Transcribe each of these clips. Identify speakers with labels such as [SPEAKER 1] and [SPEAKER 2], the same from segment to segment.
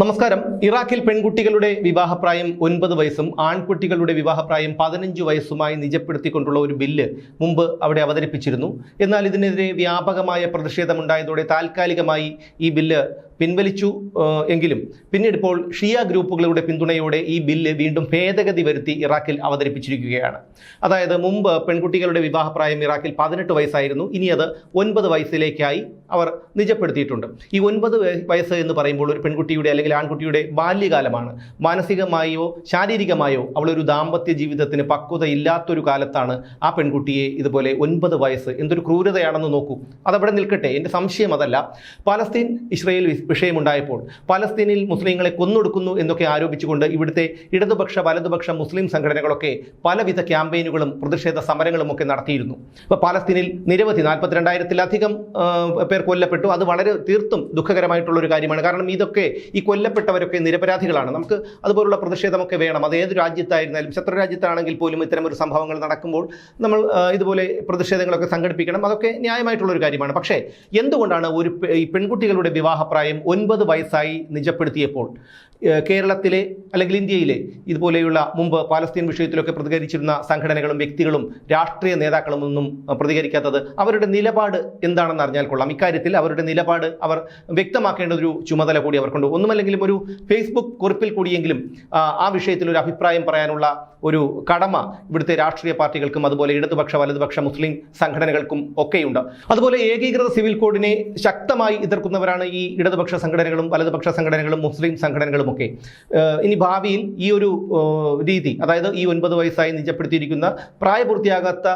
[SPEAKER 1] നമസ്കാരം. ഇറാഖിൽ പെൺകുട്ടികളുടെ വിവാഹപ്രായം ഒൻപത് വയസ്സും ആൺകുട്ടികളുടെ വിവാഹപ്രായം പതിനഞ്ച് വയസ്സുമായി നിജപ്പെടുത്തിക്കൊണ്ടുള്ള ഒരു ബില്ല് മുമ്പ് അവിടെ അവതരിപ്പിച്ചിരുന്നു. എന്നാൽ ഇതിനെതിരെ വ്യാപകമായ പ്രതിഷേധമുണ്ടായതോടെ താൽക്കാലികമായി ഈ ബില്ല് പിൻവലിച്ചു എങ്കിലും പിന്നീട് ഇപ്പോൾ ഷിയ ഗ്രൂപ്പുകളുടെ പിന്തുണയോടെ ഈ ബില്ല് വീണ്ടും ഭേദഗതി വരുത്തി ഇറാഖിൽ അവതരിപ്പിച്ചിരിക്കുകയാണ്. അതായത് മുമ്പ് പെൺകുട്ടികളുടെ വിവാഹപ്രായം ഇറാഖിൽ പതിനെട്ട് വയസ്സായിരുന്നു ഇനി അത് ഒൻപത് വയസ്സിലേക്കായി അവർ നിജപ്പെടുത്തിയിട്ടുണ്ട്. ഈ ഒൻപത് വയസ്സ് എന്ന് പറയുമ്പോൾ ഒരു പെൺകുട്ടിയുടെ അല്ലെങ്കിൽ ആൺകുട്ടിയുടെ ബാല്യകാലമാണ്. മാനസികമായോ ശാരീരികമായോ അവളൊരു ദാമ്പത്യ ജീവിതത്തിന് പക്വത ഇല്ലാത്തൊരു കാലത്താണ് ആ പെൺകുട്ടിയെ ഇതുപോലെ ഒൻപത് വയസ്സ്. എന്തൊരു ക്രൂരതയാണെന്ന് നോക്കൂ. അതവിടെ നിൽക്കട്ടെ. എന്റെ സംശയം അതല്ല. പലസ്തീൻ ഇസ്രയേൽ വിഷയമുണ്ടായപ്പോൾ പലസ്തീനിൽ മുസ്ലിങ്ങളെ കൊന്നൊടുക്കുന്നു എന്നൊക്കെ ആരോപിച്ചുകൊണ്ട് ഇവിടുത്തെ ഇടതുപക്ഷ വലതുപക്ഷ മുസ്ലിം സംഘടനകളൊക്കെ പലവിധ ക്യാമ്പയിനുകളും പ്രതിഷേധ സമരങ്ങളും ഒക്കെ നടത്തിയിരുന്നു. അപ്പോൾ പലസ്തീനിൽ നിരവധി നാൽപ്പത്തിരണ്ടായിരത്തിലധികം പേർ കൊല്ലപ്പെട്ടു. അത് വളരെ തീർത്തും ദുഃഖകരമായിട്ടുള്ള ഒരു കാര്യമാണ്. കാരണം ഇതൊക്കെ ഈ കൊല്ലപ്പെട്ടവരൊക്കെ നിരപരാധികളാണ്. നമുക്ക് അതുപോലുള്ള പ്രതിഷേധമൊക്കെ വേണം. അത് ഏത് രാജ്യത്തായിരുന്നാലും ശത്രു രാജ്യത്താണെങ്കിൽ പോലും ഇത്തരം ഒരു സംഭവങ്ങൾ നടക്കുമ്പോൾ നമ്മൾ ഇതുപോലെ പ്രതിഷേധങ്ങളൊക്കെ സംഘടിപ്പിക്കണം. അതൊക്കെ ന്യായമായിട്ടുള്ളൊരു കാര്യമാണ്. പക്ഷേ എന്തുകൊണ്ടാണ് ഒരു ഈ പെൺകുട്ടികളുടെ വിവാഹപ്രായം ഒൻപത് വയസ്സായി നിജപ്പെടുത്തിയപ്പോൾ കേരളത്തിലെ അല്ലെങ്കിൽ ഇന്ത്യയിലെ ഇതുപോലെയുള്ള മുമ്പ് പാലസ്തീൻ വിഷയത്തിലൊക്കെ പ്രതികരിച്ചിരുന്ന സംഘടനകളും വ്യക്തികളും രാഷ്ട്രീയ നേതാക്കളും ഒന്നും പ്രതികരിക്കാത്തത് അവരുടെ നിലപാട് എന്താണെന്ന് അറിഞ്ഞാൽ കൊള്ളാം. ഇക്കാര്യത്തിൽ അവരുടെ നിലപാട് അവർ വ്യക്തമാക്കേണ്ട ഒരു ചുമതല കൂടി അവർക്കുണ്ട്. ഒന്നുമല്ലെങ്കിലും ഒരു ഫേസ്ബുക്ക് കുറിപ്പിൽ കൂടിയെങ്കിലും ആ വിഷയത്തിൽ ഒരു അഭിപ്രായം പറയാനുള്ള ഒരു കടമ ഇവിടുത്തെ രാഷ്ട്രീയ പാർട്ടികൾക്കും അതുപോലെ ഇടതുപക്ഷ വലതുപക്ഷ മുസ്ലിം സംഘടനകൾക്കും ഒക്കെയുണ്ട്. അതുപോലെ ഏകീകൃത സിവിൽ കോഡിനെ ശക്തമായി എതിർക്കുന്നവരാണ് ഈ ഇടതുപക്ഷ സംഘടനകളും വലതുപക്ഷ സംഘടനകളും മുസ്ലിം സംഘടനകളും ഒക്കെ. ഇനി ഭാവിയിൽ ഈ ഒരു രീതി അതായത് ഈ ഒൻപത് വയസ്സായി നിജപ്പെടുത്തിയിരിക്കുന്ന പ്രായപൂർത്തിയാകാത്ത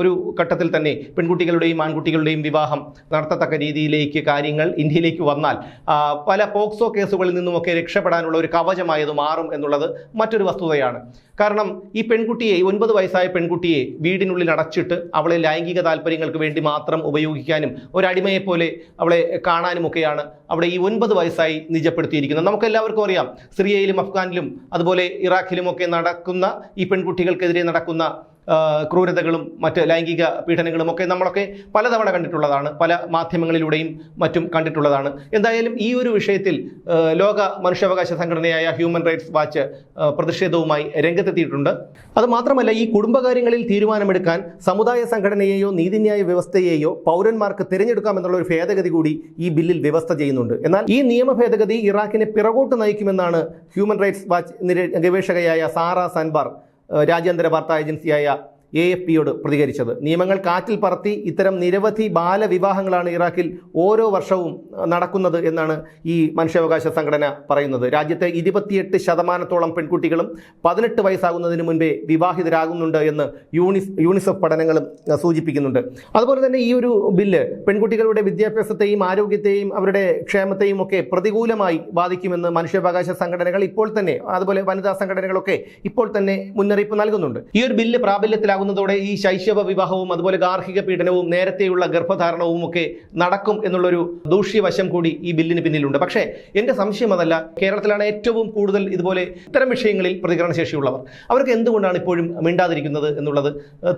[SPEAKER 1] ഒരു ഘട്ടത്തിൽ തന്നെ പെൺകുട്ടികളുടെയും ആൺകുട്ടികളുടെയും വിവാഹം നടത്തത്തക്ക രീതിയിലേക്ക് കാര്യങ്ങൾ ഇന്ത്യയിലേക്ക് വന്നാൽ പല പോക്സോ കേസുകളിൽ നിന്നുമൊക്കെ രക്ഷപ്പെടാനുള്ള ഒരു കവചമായത് മാറും എന്നുള്ളത് മറ്റൊരു വസ്തുതയാണ്. കാരണം ഈ പെൺകുട്ടിയെ ഒൻപത് വയസ്സായ പെൺകുട്ടിയെ വീടിനുള്ളിൽ അടച്ചിട്ട് അവളെ ലൈംഗിക താല്പര്യങ്ങൾക്ക് വേണ്ടി മാത്രം ഉപയോഗിക്കാനും ഒരടിമയെപ്പോലെ അവളെ കാണാനുമൊക്കെയാണ് അവിടെ ഈ ഒൻപത് വയസ്സായി നിജപ്പെടുത്തിയിരിക്കുന്നത്. നമുക്കെല്ലാവർക്കും അറിയാം സിറിയയിലും അഫ്ഗാനിലും അതുപോലെ ഇറാഖിലുമൊക്കെ നടക്കുന്ന ഈ പെൺകുട്ടികൾക്കെതിരെ നടക്കുന്ന ക്രൂരതകളും മറ്റ് ലൈംഗിക പീഡനങ്ങളും ഒക്കെ നമ്മളൊക്കെ പലതവണ കണ്ടിട്ടുള്ളതാണ്. പല മാധ്യമങ്ങളിലൂടെയും മറ്റും കണ്ടിട്ടുള്ളതാണ്. എന്തായാലും ഈ ഒരു വിഷയത്തിൽ ലോക മനുഷ്യാവകാശ സംഘടനയായ ഹ്യൂമൻ റൈറ്റ്സ് വാച്ച് പ്രതിഷേധവുമായി രംഗത്തെത്തിയിട്ടുണ്ട്. അതുമാത്രമല്ല ഈ കുടുംബകാര്യങ്ങളിൽ തീരുമാനമെടുക്കാൻ സമുദായ സംഘടനയെയോ നീതിന്യായ വ്യവസ്ഥയെയോ പൗരന്മാർക്ക് തിരഞ്ഞെടുക്കാമെന്നുള്ള ഒരു ഭേദഗതി കൂടി ഈ ബില്ലിൽ വ്യവസ്ഥ ചെയ്യുന്നുണ്ട്. എന്നാൽ ഈ നിയമ ഭേദഗതി ഇറാഖിനെ പിറകോട്ട് നയിക്കുമെന്നാണ് ഹ്യൂമൻ റൈറ്റ്സ് വാച്ച് ഗവേഷകയായ സാറ സൻബാർ രാജ്യാന്തര വാർത്താ ഏജൻസിയായ എ എഫ് പിയോട് പ്രതികരിച്ചത്. നിയമങ്ങൾ കാറ്റിൽ പറത്തി ഇത്തരം നിരവധി ബാലവിവാഹങ്ങളാണ് ഇറാഖിൽ ഓരോ വർഷവും നടക്കുന്നത് എന്നാണ് ഈ മനുഷ്യാവകാശ സംഘടന പറയുന്നത്. രാജ്യത്തെ ഇരുപത്തിയെട്ട് ശതമാനത്തോളം പെൺകുട്ടികളും പതിനെട്ട് വയസ്സാകുന്നതിന് മുൻപേ വിവാഹിതരാകുന്നുണ്ട് എന്ന് യൂണിസ് യൂണിസെഫ് പഠനങ്ങളും സൂചിപ്പിക്കുന്നുണ്ട്. അതുപോലെ തന്നെ ഈ ഒരു ബില്ല് പെൺകുട്ടികളുടെ വിദ്യാഭ്യാസത്തെയും ആരോഗ്യത്തെയും അവരുടെ ക്ഷേമത്തെയും ഒക്കെ പ്രതികൂലമായി ബാധിക്കുമെന്ന് മനുഷ്യാവകാശ സംഘടനകൾ ഇപ്പോൾ തന്നെ അതുപോലെ വനിതാ സംഘടനകളൊക്കെ ഇപ്പോൾ തന്നെ മുന്നറിയിപ്പ് നൽകുന്നുണ്ട്. ഈ ഒരു ബില്ല് പ്രാബല്യത്തിലാകുന്നതോടെ ഈ ശൈശവ വിവാഹവും അതുപോലെ ഗാർഹിക പീഡനവും നേരത്തെയുള്ള ഗർഭധാരണവും ഒക്കെ നടക്കും എന്നുള്ളൊരു ദൂഷ്യവശം കൂടി ഈ ബില്ലിന് പിന്നിലുണ്ട്. പക്ഷേ എന്റെ സംശയം അതല്ല. കേരളത്തിലാണ് ഏറ്റവും കൂടുതൽ ഇതുപോലെ ഇത്തരം വിഷയങ്ങളിൽ പ്രതികരണശേഷിയുള്ളവർ അവർക്ക് എന്തുകൊണ്ടാണ് ഇപ്പോഴും മിണ്ടാതിരിക്കുന്നത് എന്നുള്ളത്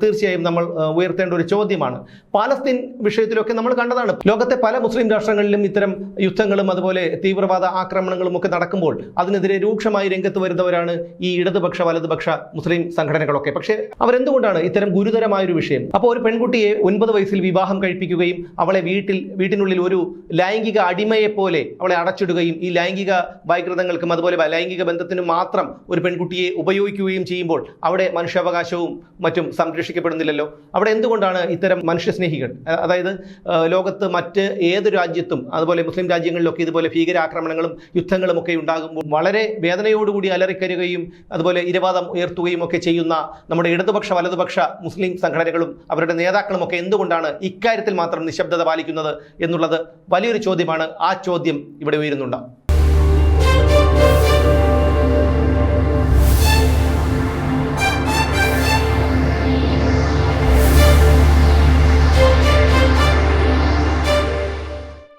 [SPEAKER 1] തീർച്ചയായും നമ്മൾ ഉയർത്തേണ്ട ഒരു ചോദ്യമാണ്. പാലസ്തീൻ വിഷയത്തിലൊക്കെ നമ്മൾ കണ്ടതാണ്. ലോകത്തെ പല മുസ്ലിം രാഷ്ട്രങ്ങളിലും ഇത്തരം യുദ്ധങ്ങളും അതുപോലെ തീവ്രവാദ ആക്രമണങ്ങളും ഒക്കെ നടക്കുമ്പോൾ അതിനെതിരെ രൂക്ഷമായി രംഗത്ത് വരുന്നവരാണ് ഈ ഇടതുപക്ഷ വലതുപക്ഷ മുസ്ലിം സംഘടനകളൊക്കെ. പക്ഷേ അവരെന്തുകൊണ്ടാണ് ഇത്തരം ഗുരുതരമായ ഒരു വിഷയം. അപ്പോൾ ഒരു പെൺകുട്ടിയെ ഒൻപത് വയസ്സിൽ വിവാഹം കഴിപ്പിക്കുകയും അവളെ വീട്ടിൽ വീട്ടിനുള്ളിൽ ഒരു ലൈംഗിക അടിമയെ പോലെ അവളെ അടച്ചിടുകയും ഈ ലൈംഗിക വൈകൃതങ്ങൾക്കും അതുപോലെ ലൈംഗിക ബന്ധത്തിനും മാത്രം ഒരു പെൺകുട്ടിയെ ഉപയോഗിക്കുകയും ചെയ്യുമ്പോൾ അവിടെ മനുഷ്യാവകാശവും മറ്റും സംരക്ഷിക്കപ്പെടുന്നില്ലല്ലോ. അവിടെ എന്തുകൊണ്ടാണ് ഇത്തരം മനുഷ്യസ്നേഹികൾ? അതായത് ലോകത്ത് മറ്റ് ഏത് രാജ്യത്തും അതുപോലെ മുസ്ലിം രാജ്യങ്ങളിലൊക്കെ ഇതുപോലെ ഭീകരാക്രമണങ്ങളും യുദ്ധങ്ങളും ഒക്കെ ഉണ്ടാകുമ്പോൾ വളരെ വേദനയോടുകൂടി അലറിക്കരുകയും അതുപോലെ ഇരവാദം ഉയർത്തുകയും ഒക്കെ ചെയ്യുന്ന നമ്മുടെ ഇടതുപക്ഷ വലതുപക്ഷ മുസ്ലിം സംഘടനകളും അവരുടെ നേതാക്കളുമൊക്കെ എന്തുകൊണ്ടാണ് ഇക്കാര്യത്തിൽ മാത്രം നിശബ്ദത പാലിക്കുന്നത് എന്നുള്ളത് വലിയൊരു ചോദ്യമാണ്. ആ ചോദ്യം ഇവിടെ ഉയരുന്നുണ്ട്.